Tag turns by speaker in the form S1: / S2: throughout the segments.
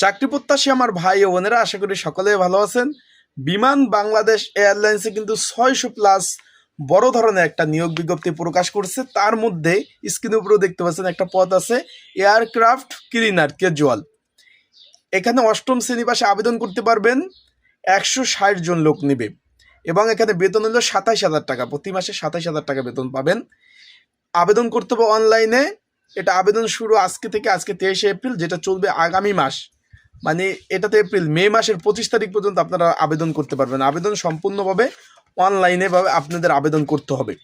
S1: চাকরি প্রত্যাশী আমার ভাই ও বোনেরা, আশা করি সকলে ভালো আছেন। বিমান বাংলাদেশ এয়ারলাইন্সে কিন্তু ছয়শো প্লাস বড় ধরনের একটা নিয়োগ বিজ্ঞপ্তি প্রকাশ করছে। তার মধ্যে স্ক্রিনের উপরেও দেখতে পাচ্ছেন একটা পদ আছে এয়ারক্রাফট ক্লিনার ক্যাজুয়াল এখানে অষ্টম শ্রেণি পাশে আবেদন করতে পারবেন, একশো ষাট জন লোক নেবে। এবং এখানে বেতন হলো সাতাইশ হাজার টাকা, প্রতি মাসে সাতাইশ হাজার টাকা বেতন পাবেন। আবেদন করতে হবে অনলাইনে এটা আবেদন শুরু আজকে থেকে, আজকে তেইশে এপ্রিল, যেটা চলবে আগামী মাস। মানে এটাতে এপ্রিল মে মাসের পঁচিশ তারিখ পর্যন্ত আপনারা আবেদন করতে পারবেন। আবেদন সম্পূর্ণভাবে অনলাইনে ভাবে আপনাদের আবেদন করতে হবে।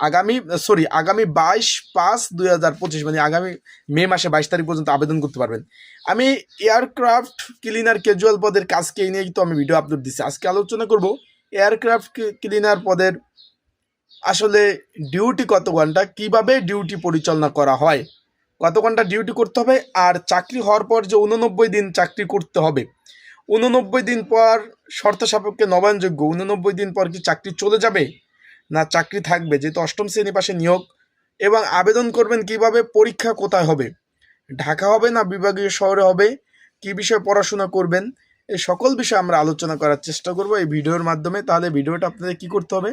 S1: আগামী সরি আগামী বাইশ পাঁচ দুই হাজার পঁচিশ মানে আগামী মে মাসে বাইশ তারিখ পর্যন্ত আবেদন করতে পারবেন। আমি এয়ারক্রাফট ক্লিনার ক্যাজুয়াল পদের কাজকে নিয়ে কিন্তু আমি ভিডিও আপলোড দিচ্ছি। আজকে আলোচনা করব এয়ারক্রাফট ক্লিনার পদের আসলে ডিউটি কত ঘণ্টা, কীভাবে ডিউটি পরিচালনা করা হয়? কত ঘণ্টা ডিউটি করতে হবে আর চাকরি হওয়ার পর যে উননব্বই দিন চাকরি করতে হবে। উননব্বই দিন পর শর্ত সাপেক্ষে নবায়নযোগ্য উননব্বই দিন পর কি চাকরি চলে যাবে? না, চাকরি থাকবে, যেহেতু অষ্টম শ্রেণি পাশে নিয়োগ। এবং আবেদন করবেন কীভাবে? পরীক্ষা কোথায় হবে? ঢাকা হবে না বিভাগীয় শহরে হবে? কি বিষয়ে পড়াশোনা করবেন? এই সকল বিষয়ে আমরা আলোচনা করার চেষ্টা করব এই ভিডিওর মাধ্যমে। তাহলে ভিডিওটা আপনাদের কি করতে হবে?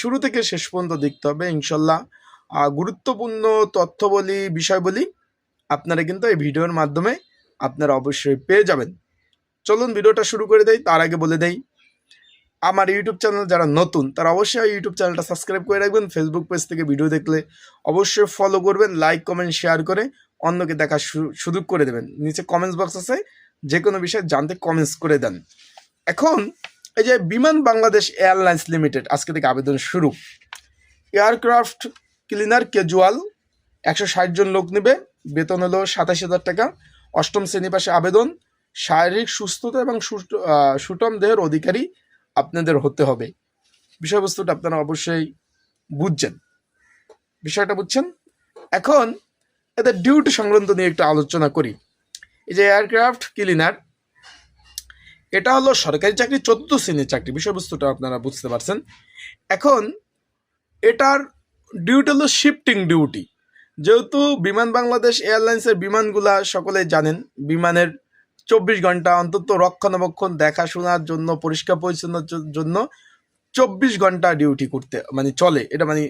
S1: শুরু থেকে শেষ পর্যন্ত দেখতে হবে, ইনশাল্লাহ। গুরুত্বপূর্ণ তথ্য বলি বিষয় বলি আপনারা কিন্তু এই ভিডিওর মাধ্যমে আপনারা অবশ্যই পেয়ে যাবেন। চলুন ভিডিওটা শুরু করে দেই, তার আগে বলে দেই, আমার ইউটিউব চ্যানেল যারা নতুন, তারা অবশ্যই ইউটিউব চ্যানেলটা সাবস্ক্রাইব করে রাখবেন। ফেসবুক পেজ থেকে ভিডিও দেখলে অবশ্যই ফলো করবেন লাইক কমেন্ট শেয়ার করে অন্যকে দেখার সু- সুযোগ করে দেবেন। নিচে কমেন্টস বক্স আছে যে কোনো বিষয়ে জানতে কমেন্টস করে দেন। এখন এই যে বিমান বাংলাদেশ এয়ারলাইন্স লিমিটেড, আজকে থেকে আবেদন শুরু। এয়ারক্রাফট ক্লিনার ক্যাজুয়াল, একশো জন লোক নেবে। বেতন হলো সাতাশ হাজার টাকা। অষ্টম শ্রেণি পাশে আবেদন। শারীরিক সুস্থতা এবং সুটম দেহের অধিকারী আপনাদের হতে হবে। বিষয়বস্তুটা আপনারা অবশ্যই বুঝছেন। বিষয়টা বুঝছেন? এখন এদের ডিউটি সংক্রান্ত নিয়ে একটু আলোচনা করি। এই যে এয়ারক্রাফট ক্লিনার, এটা হলো সরকারি চাকরি, চোদ্দ শ্রেণির চাকরি। বিষয়বস্তুটা আপনারা বুঝতে পারছেন। এখন এটার ডিউটি হলো শিফটিং ডিউটি যেহেতু বিমান বাংলাদেশ এয়ারলাইন্সের বিমানগুলা সকলেই জানেন, বিমানের চব্বিশ ঘণ্টা অন্তত রক্ষণাবেক্ষণ, দেখাশোনার জন্য, পরিষ্কার পরিচ্ছন্নর জন্য চব্বিশ ঘণ্টা ডিউটি করতে মানে চলে, এটা মানে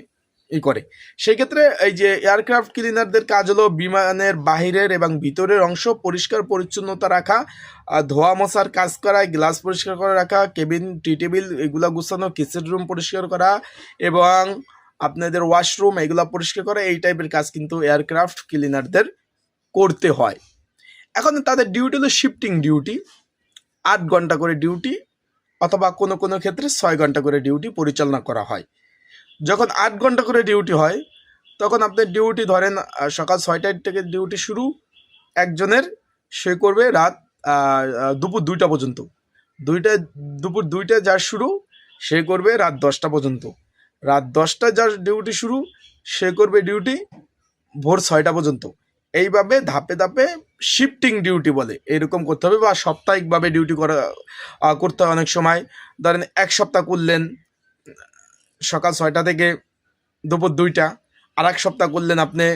S1: ই করে। সেই ক্ষেত্রে এই যে এয়ারক্রাফট ক্লিনারদের কাজ হলো বিমানের বাহিরের এবং ভিতরের অংশ পরিষ্কার পরিচ্ছন্নতা রাখা ধোয়া মশার কাজ করা, গ্লাস পরিষ্কার করে রাখা কেবিন টি টেবিল এগুলো গুছানো কিচেন রুম পরিষ্কার করা এবং আপনাদের ওয়াশরুম এগুলো পরিষ্কার করা এই টাইপের কাজ কিন্তু এয়ারক্রাফট ক্লিনারদের করতে হয়। এখন তাদের ডিউটি হলো শিফটিং ডিউটি আট ঘণ্টা করে ডিউটি অথবা কোনো কোনো ক্ষেত্রে ছয় ঘণ্টা করে ডিউটি পরিচালনা করা হয়। যখন আট ঘণ্টা করে ডিউটি হয়, তখন আপনার ডিউটি ধরেন সকাল ছয়টার থেকে ডিউটি শুরু, একজনের সে করবে রাত দুপুর দুইটা পর্যন্ত। দুইটা, দুপুর দুইটায় যার শুরু, সে করবে রাত দশটা পর্যন্ত। রাত দশটায় যার ডিউটি শুরু, সে করবে ডিউটি ভোর ছয়টা পর্যন্ত। এইভাবে ধাপে ধাপে শিফটিং ডিউটি বলে, এরকম করতে হবে বা সাপ্তাহিকভাবে ডিউটি করা করতে হয় অনেক সময়। ধরেন এক সপ্তাহ করলেন, সকাল ছয়টা থেকে দুপুর দুইটা আর এক সপ্তাহ করলেন আপনি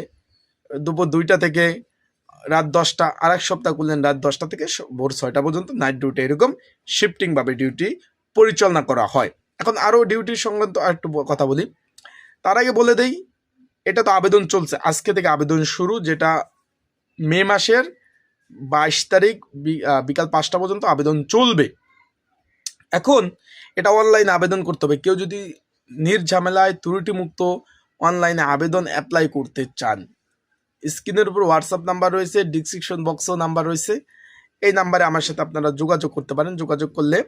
S1: দুপুর দুইটা থেকে রাত দশটা আর এক সপ্তাহ করলেন রাত দশটা থেকে ভোর ছয়টা পর্যন্ত নাইট ডিউটি এরকম শিফটিংভাবে ডিউটি পরিচালনা করা হয়। এখন আরও ডিউটির সংক্রান্ত ব- কথা বলি। তার আগে বলে দেই, এটা তো আবেদন চলছে। আজকে থেকে আবেদন শুরু, যেটা মে মাসের বাইশ তারিখ বিকাল পাঁচটা পর্যন্ত আবেদন চলবে। এখন এটা অনলাইনে আবেদন করতে হবে। কেউ যদি নির্ঝামেলায় ত্রুটিমুক্ত অনলাইনে আবেদন অ্যাপ্লাই করতে চান, স্ক্রিনের উপর হোয়াটসঅ্যাপ নাম্বার রয়েছে ডিসক্রিপশন বক্সও নাম্বার রয়েছে। এই নাম্বারে আমার সাথে আপনারা যোগাযোগ করতে পারেন। যোগাযোগ করলে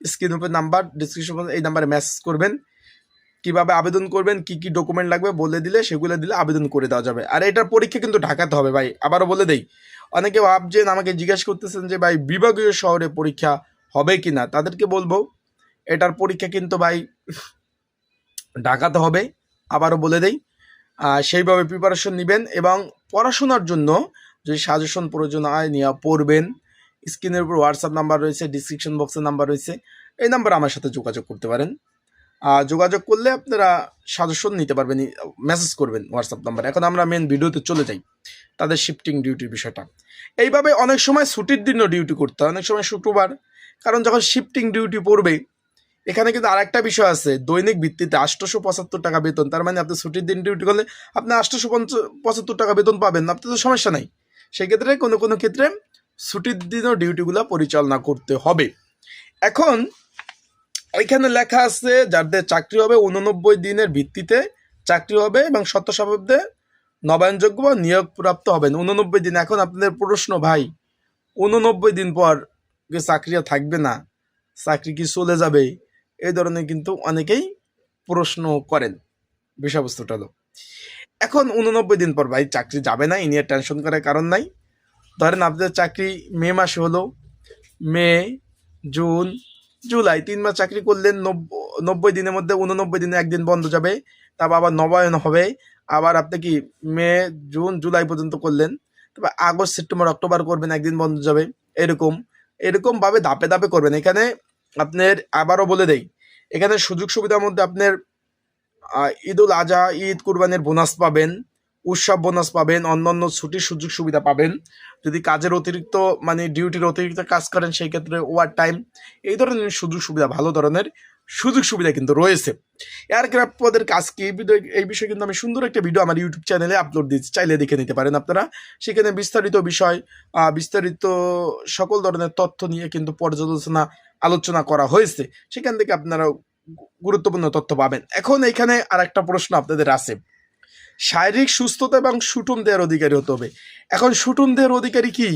S1: স্ক্রিনের উপর নাম্বার ডিসক্রিপশন এই নাম্বারে মেসেজ করবেন। কীভাবে আবেদন করবেন, কি কি ডকুমেন্ট লাগবে বলে দিলে, সেগুলো দিলে আবেদন করে দেওয়া যাবে। আর এটার পরীক্ষা কিন্তু ঢাকাতে হবে ভাই, আবারও বলে দেই। অনেকে ভাবছেন, আমাকে জিজ্ঞেস করতেছেন যে ভাই, বিভাগীয় শহরে পরীক্ষা হবে কি না তাদেরকে বলব, এটার পরীক্ষা কিন্তু ভাই, ঢাকাতে হবে, আবারও বলে দেই। সেইভাবে প্রিপারেশন নেবেন এবং পড়াশোনার জন্য যদি সাজেশন প্রয়োজন হয় নিয়ে পড়বেন। স্ক্রিনের উপর হোয়াটসঅ্যাপ নাম্বার রয়েছে ডিসক্রিপশন বক্সের নাম্বার রয়েছে এই নাম্বারে আমার সাথে যোগাযোগ করতে পারেন। আহ, যোগাযোগ করলে আপনারা সাজেশন নিতে পারবেন মেসেজ করবেন হোয়াটসঅ্যাপ নাম্বার এখন আমরা মেন ভিডিওতে চলে যাই তাদের শিফটিং ডিউটির বিষয়টা। এইভাবে অনেক সময় ছুটির দিনও ডিউটি করতে হয় অনেক সময় শুক্রবার কারণ যখন শিফটিং ডিউটি পড়বে এখানে কিন্তু আরেকটা বিষয় আছে দৈনিক ভিত্তিতে আটশোশো পঁচাত্তর টাকা বেতন তার মানে আপনি ছুটির দিন ডিউটি করলে আপনি আটশোশো পঁচাত্তর টাকা বেতন পাবেন আপনার তো সমস্যা নাই। সেক্ষেত্রে কোনো কোনো ক্ষেত্রে ছুটির দিনও ডিউটিগুলো পরিচালনা করতে হবে। এখন এখানে লেখা আছে, যাদের চাকরি হবে উননব্বই দিনের ভিত্তিতে চাকরি হবে এবং সত্য শতাব্দে নবায়নযোগ্য বা নিয়োগপ্রাপ্ত হবেন। উননব্বই দিন, এখন আপনাদের প্রশ্ন ভাই উননব্বই দিন পর চাকরি থাকবে না? চাকরি কি চলে যাবে? এই ধরনের কিন্তু অনেকেই প্রশ্ন করেন। বিষয়বস্তুটা হলো। এখন উননব্বই দিন পর ভাই, চাকরি যাবে না, এই নিয়ে টেনশন করার কারণ নাই। ধরেন আপনাদের চাকরি মে মাসে হলো। মে, জুন, জুলাই, তিন মাস চাকরি করলেন নব্বই দিনের মধ্যে উননব্বই দিনে একদিন বন্ধ যাবে। তারপর আবার নবায়ন হবে। আবার আপনি কি মে, জুন, জুলাই পর্যন্ত করলেন। তারপর আগস্ট, সেপ্টেম্বর, অক্টোবর করবেন, একদিন বন্ধ যাবে। এরকম, এরকমভাবে ধাপে ধাপে করবেন। এখানে আপনার আবারও বলে দেই, এখানে সুযোগ সুবিধার মধ্যে আপনার ঈদ উল আজহা, ঈদ কুরবানির বোনাস পাবেন। উৎসব বোনাস পাবেন, অন্যান্য ছুটির সুযোগ সুবিধা পাবেন। যদি কাজের অতিরিক্ত মানে ডিউটির অতিরিক্ত কাজ করেন সেই ক্ষেত্রে ওভার টাইম এই ধরনের সুযোগ সুবিধা, ভালো ধরনের সুযোগ সুবিধা কিন্তু রয়েছে। এয়ারক্রাফট পদের কাজ কি? এই বিষয়ে কিন্তু আমি সুন্দর একটা ভিডিও আমার ইউটিউব চ্যানেলে আপলোড দিয়েছি, চাইলে দেখে নিতে পারেন আপনারা। সেখানে বিস্তারিত বিষয় বিস্তারিত সকল ধরনের তথ্য নিয়ে কিন্তু পর্যালোচনা, আলোচনা করা হয়েছে। সেখান থেকে আপনারা গুরুত্বপূর্ণ তথ্য পাবেন। এখন এখানে আর একটা প্রশ্ন আপনাদের আছে। শারীরিক সুস্থতা এবং সুটুম দেহের অধিকারী হতে হবে। এখন সুটুম দেহের অধিকারী কি?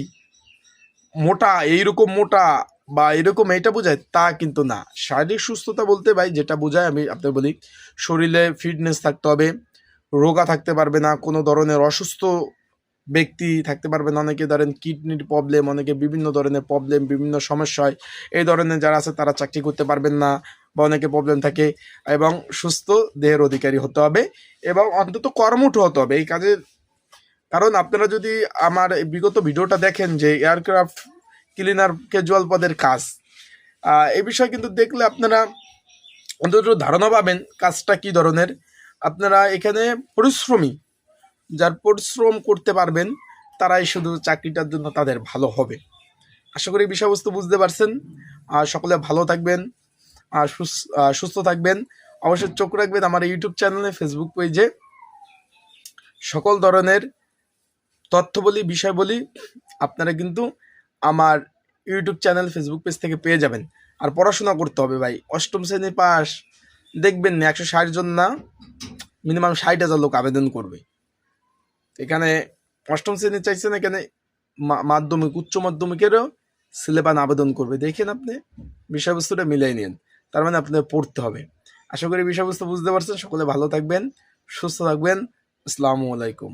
S1: মোটা, এইরকম মোটা বা এরকম এটা বোঝায়, তা কিন্তু না। শারীরিক সুস্থতা বলতে ভাই যেটা বোঝায়, আমি আপনাকে বলি, শরীরে ফিটনেস থাকতে হবে, রোগা থাকতে পারবে না, কোনো ধরনের অসুস্থ ব্যক্তি থাকতে পারবেন অনেকে ধরেন কিডনির প্রবলেম অনেকে বিভিন্ন ধরনের প্রবলেম বিভিন্ন সমস্যা হয়। এই ধরনের যারা আছে তারা চাকরি করতে পারবেন না বা অনেকে প্রবলেম থাকে এবং সুস্থ দেহের অধিকারী হতে হবে এবং অন্তত কর্মঠ হতে হবে। এই কাজের কারণ আপনারা যদি আমার বিগত ভিডিওটা দেখেন যে এয়ারক্রাফট ক্লিনার ক্যাজুয়াল পদের কাজ এই বিষয়ে কিন্তু দেখলে আপনারা অন্তত ধারণা পাবেন কাজটা কি ধরনের। আপনারা এখানে পরিশ্রমী যার পরিশ্রম করতে পারবেন, তারাই শুধু চাকরিটার জন্য তাদের ভালো হবে। আশা করি বিষয়বস্তু বুঝতে পারছেন। সকলে ভালো থাকবেন সুস্থ থাকবেন। অবশ্যই চোখ রাখবেন আমার ইউটিউব চ্যানেলে ফেসবুক পেজে সকল ধরনের তথ্য বলি বিষয় বলি আপনারা কিন্তু আমার ইউটিউব চ্যানেল ফেসবুক পেজ থেকে পেয়ে যাবেন। আর পড়াশোনা করতে হবে ভাই। অষ্টম শ্রেণি পাস দেখবেন না, একশো ষাট জন না মিনিমাম ষাট হাজার লোক আবেদন করবে। এখানে অষ্টম শ্রেণি চাইছেন, এখানে মাধ্যমিক, উচ্চ মাধ্যমিকেরও সিলেবাস আবেদন করবে। দেখেন আপনি, বিষয়বস্তুটা মিলাই নিন। তার মানে আপনাদের পড়তে হবে। আশা করি বিষয়বস্তু বুঝতে পারছেন। সকলে ভালো থাকবেন, সুস্থ থাকবেন। আসসালামু আলাইকুম।